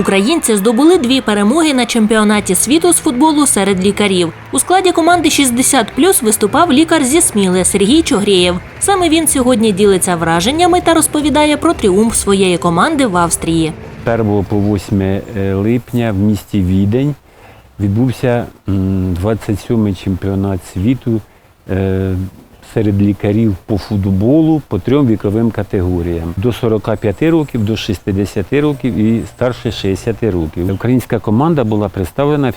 Українці здобули дві перемоги на чемпіонаті світу з футболу серед лікарів. У складі команди 60+, виступав лікар зі Сміли Сергій Чогрєєв. Саме він сьогодні ділиться враженнями та розповідає про тріумф своєї команди в Австрії. 1 по 8 е, липня в місті Відень відбувся 27-й чемпіонат світу е, серед лікарів по футболу по трьом віковим категоріям: до 45 років, до 60 років і старше 60 років. Українська команда була представлена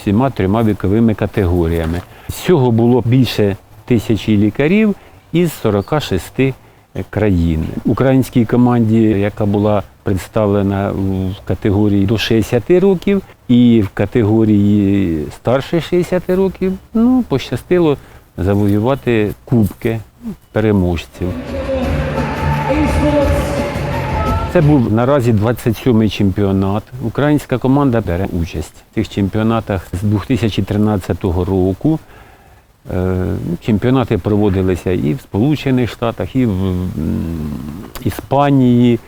всіма трьома віковими категоріями. Всього було більше тисячі лікарів із 46 країн. Українській команді, яка була представлена в категорії до 60 років, і в категорії старше 60 років, ну, пощастило завоювати кубки переможців. Це був наразі 27-й чемпіонат. Українська команда бере участь в цих чемпіонатах з 2013 року. Е, Чемпіонати проводилися і в Сполучених Штатах, і в Іспанії,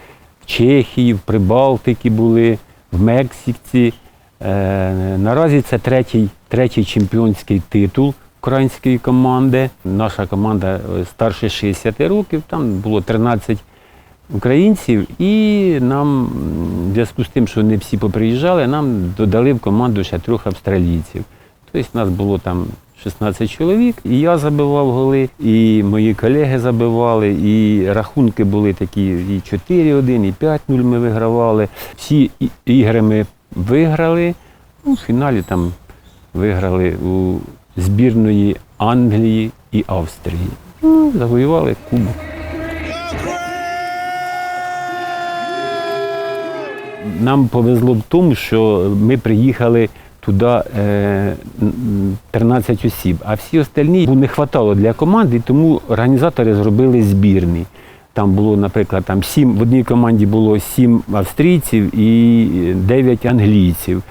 в Чехії, в Прибалтиці були, в Мексиці. Е, Наразі це третій, третій чемпіонський титул української команди. Наша команда е, старше 60 років, там було 13 українців, і нам, в зв'язку з тим, що не всі поприїжджали, нам додали в команду ще трьох австралійців. Тобто нас було там 16 чоловік, і я забивав голи, і мої колеги забивали, і рахунки були такі і 4-1, і 5-0 ми вигравали. Всі ігри ми виграли. Ну, в фіналі там виграли у збірної Англії і Австрії. Ну, завоювали кубок. Нам повезло в тому, що ми приїхали туди е, 13 осіб, а всі остальні не вистачало для команди, тому організатори зробили збірні. Там було, наприклад, там сім, в одній команді було сім австрійців і дев'ять англійців.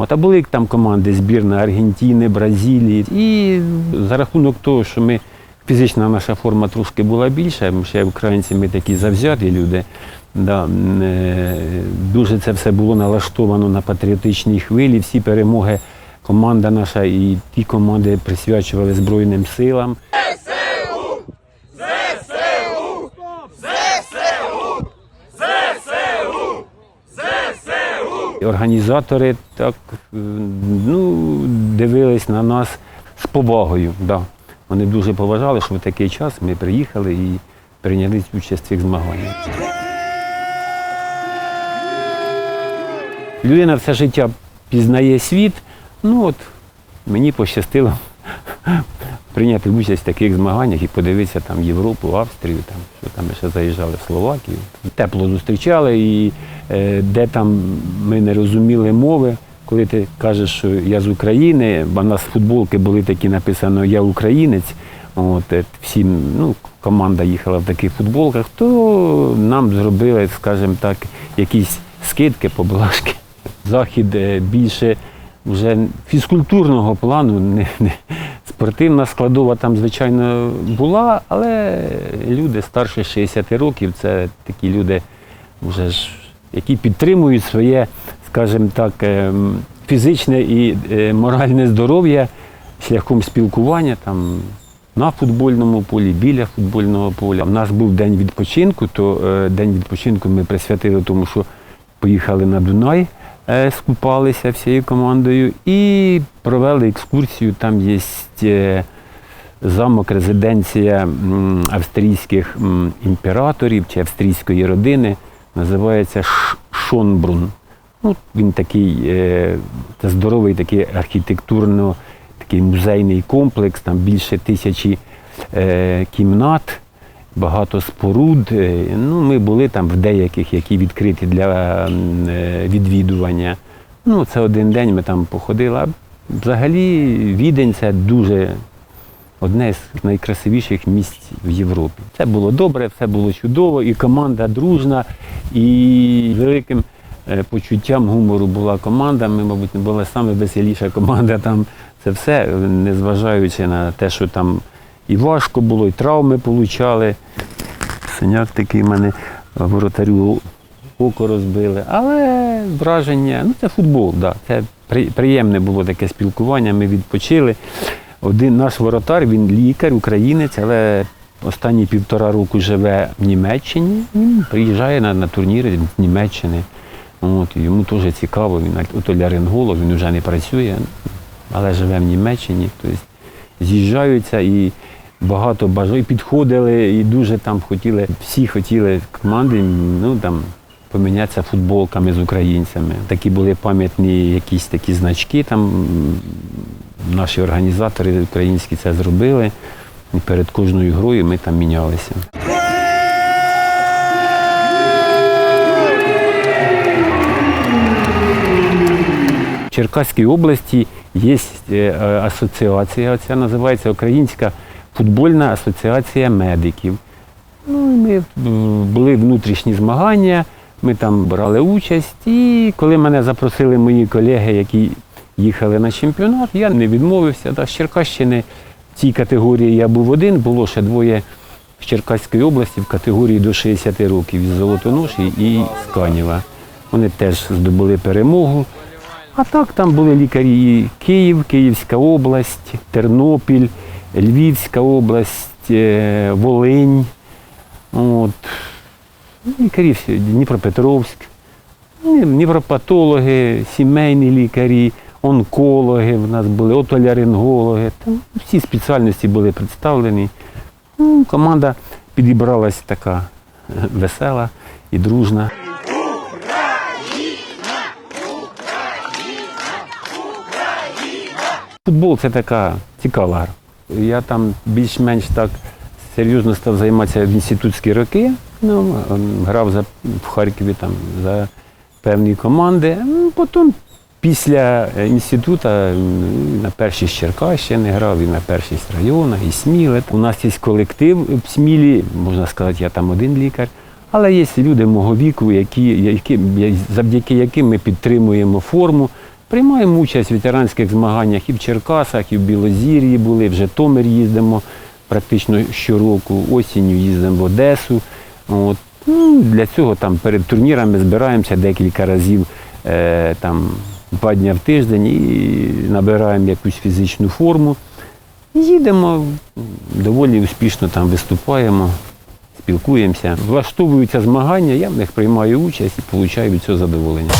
От, а були там команди збірна Аргентини, Бразилії. І за рахунок того, що ми фізична наша форма трошки була більша, ще українці ми такі завзяті люди. Да, е, дуже це все було налаштовано на патріотичній хвилі. Всі перемоги команда наша і ті команди присвячували Збройним силам. Організатори так е, ну, дивились на нас з повагою. Да. Вони дуже поважали, що в такий час ми приїхали і прийняли участь в цих змаганнях. Людина все життя пізнає світ. Ну от мені пощастило прийняти участь в таких змаганнях і подивитися там Європу, Австрію, там, що там ми ще заїжджали в Словакію. Тепло зустрічали, і е, де там ми не розуміли мови. Коли ти кажеш, що я з України, бо в нас футболки були такі написано Я українець. От, е, всі, ну, команда їхала в таких футболках, то нам зробили, скажімо так, якісь скидки, поблажки. Захід е, більше вже фізкультурного плану, не, не, спортивна складова там, звичайно, була, але люди старше 60 років це такі люди, вже ж, які підтримують своє, скажімо так, ем, фізичне і е, моральне здоров'я шляхом спілкування там, на футбольному полі, біля футбольного поля. У нас був день відпочинку, то е, день відпочинку ми присвятили тому, що поїхали на Дунай, скупалися всією командою і провели екскурсію. Там є е, замок, резиденція австрійських імператорів чи австрійської родини. Називається Шонбрун. Ну, він такий е, це здоровий такий архітектурно, такий музейний комплекс, там більше тисячі е, кімнат, багато споруд. Е, Ну, ми були там в деяких, які відкриті для е, відвідування. Ну, це один день ми там походили. Взагалі Відень це дуже одне з найкрасивіших місць в Європі. Це було добре, все було чудово, і команда дружна, і великим е, почуттям гумору була команда. Ми, мабуть, була найвеселіша команда там. Це все, незважаючи на те, що там і важко було, і травми получали. Синяк такий в мене воротарю око розбили. Але враження, ну це футбол, да. це приємне було таке спілкування, ми відпочили. Один наш воротар, він лікар, українець, але останні півтора року живе в Німеччині. Він приїжджає на, на турніри з Німеччини. От, йому теж цікаво, він отоляринголог, він вже не працює, але живе в Німеччині. Тобто з'їжджаються і багато бажаю, підходили і дуже там хотіли, всі хотіли команди, ну там. Помінятися футболками з українцями. Такі були пам'ятні якісь такі значки. Там наші організатори українські це зробили. І перед кожною грою ми там мінялися. В Черкаській області є е, асоціація, ця називається Українська футбольна асоціація медиків. Ну, і ми були внутрішні змагання, ми там брали участь. І коли мене запросили мої колеги, які їхали на чемпіонат, я не відмовився. Да, з Черкащини в цій категорії я був один, було ще двоє з Черкаської області в категорії до 60 років із Золотоноші і з Канєва. Вони теж здобули перемогу. А так там були лікарі Київ, Київська область, Тернопіль, Львівська область, е, Волинь. От. Ну, Лікарі всі, Дніпропетровськ, Ну, невропатологи, сімейні лікарі, онкологи в нас були, отоларингологи. Там всі спеціальності були представлені. Ну, команда підібралась така е, весела і дружна. Футбол це така цікава гра. Я там більш-менш так серйозно став займатися в інститутські роки. Ну, ем, грав за, в Харкові там, за певні команди. Потім після е, інституту на першій з Черкащини грав, і на першій з і Сміле. У нас є колектив в Смілі, можна сказати, я там один лікар. Але є люди мого віку, які, які, завдяки яким ми підтримуємо форму. Приймаємо участь в ветеранських змаганнях і в Черкасах, і в Білозір'ї були, в Житомир їздимо практично щороку, осінню їздимо в Одесу. От. Ну, для цього там перед турнірами збираємося декілька разів, е, там, два дні в тиждень і набираємо якусь фізичну форму. Їдемо, доволі успішно там виступаємо, спілкуємося. Влаштовуються змагання, я в них приймаю участь і отримую від цього задоволення.